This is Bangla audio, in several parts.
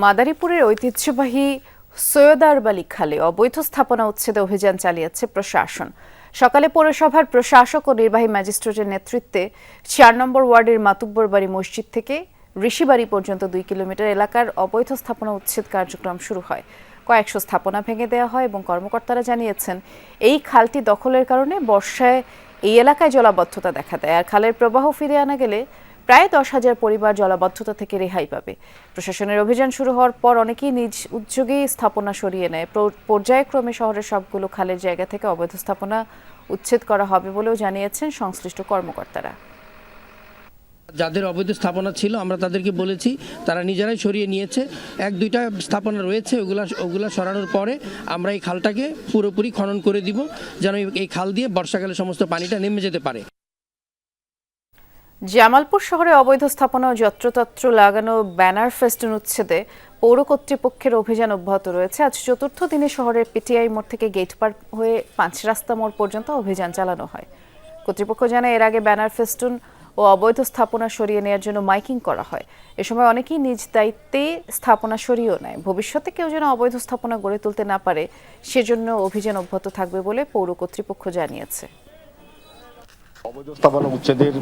মাদারীপুরের ঐতিহ্যবাহী সৈয়দারবালি খালে অবৈধ স্থাপনা উচ্ছেদে অভিযান চালিয়েছে প্রশাসন। সকালে পৌরসভার প্রশাসক ও নির্বাহী ম্যাজিস্ট্রেটের নেতৃত্বে চার নম্বর ওয়ার্ডের মাতুব্বর বাড়ি মসজিদ থেকে ঋষিবাড়ি পর্যন্ত দুই কিলোমিটার এলাকার অবৈধ স্থাপনা উচ্ছেদ কার্যক্রম শুরু হয়। কয়েকশো স্থাপনা ভেঙে দেওয়া হয় এবং কর্মকর্তারা জানিয়েছেন, এই খালটি দখলের কারণে বর্ষায় এই এলাকায় জলাবদ্ধতা দেখা দেয়। আর খালের প্রবাহ ফিরে আনা গেলে প্রায় দশ হাজার পরিবার জলাবদ্ধতা থেকে রেহাই পাবে। প্রশাসনের অভিযান শুরু হওয়ার পর অনেকেই নিজ উদ্যোগেই স্থাপনা সরিয়ে নেয়। পর্যায়ক্রমে শহরের সবগুলো খালের জায়গা থেকে অবৈধ স্থাপনা উচ্ছেদ করা হবে বলেও জানিয়েছেন সংশ্লিষ্ট কর্মকর্তারা। যাদের অবৈধ স্থাপনা ছিল, আমরা তাদেরকে বলেছি, তারা নিজেরাই সরিয়ে নিয়েছে। এক, দুইটা স্থাপনা রয়েছে, ওগুলা ওগুলা সরানোর পরে আমরা এই খালটাকে পুরোপুরি খনন করে দিব, যেন এই খাল দিয়ে বর্ষাকালে সমস্ত পানিটা নেমে যেতে পারে। জামালপুর শহরে অবৈধ স্থাপনা ও যত্রতত্র লাগানো ব্যানার ফেস্টুন উচ্ছেদে পৌর কর্তৃপক্ষের অভিযান অব্যাহত রয়েছে। আজ চতুর্থ দিনে শহরের পিটিআই মোড় থেকে গেট পার হয়ে পাঁচ রাস্তা মোড় পর্যন্ত অভিযান চালানো হয়। কর্তৃপক্ষ জানায়, এর আগে ব্যানার ফেস্টুন ও অবৈধ স্থাপনা সরিয়ে নেওয়ার জন্য মাইকিং করা হয়। এ সময় অনেকেই নিজ দায়িত্বে স্থাপনা সরিয়েও নেয়। ভবিষ্যতে কেউ যেন অবৈধ স্থাপনা গড়ে তুলতে না পারে, সেজন্য অভিযান অব্যাহত থাকবে বলে পৌর কর্তৃপক্ষ জানিয়েছে। অবৈধ স্থাপনা উচ্ছেদের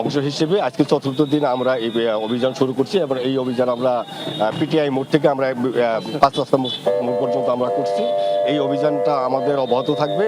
অংশ হিসেবে আজকে চতুর্থ দিন আমরা এই অভিযান শুরু করছি এবং এই অভিযান আমরা পিটিআই মোড় থেকে আমরা পাঁচ রাস্তা মোড় পর্যন্ত আমরা করছি। এই অভিযানটা আমাদের অব্যাহত থাকবে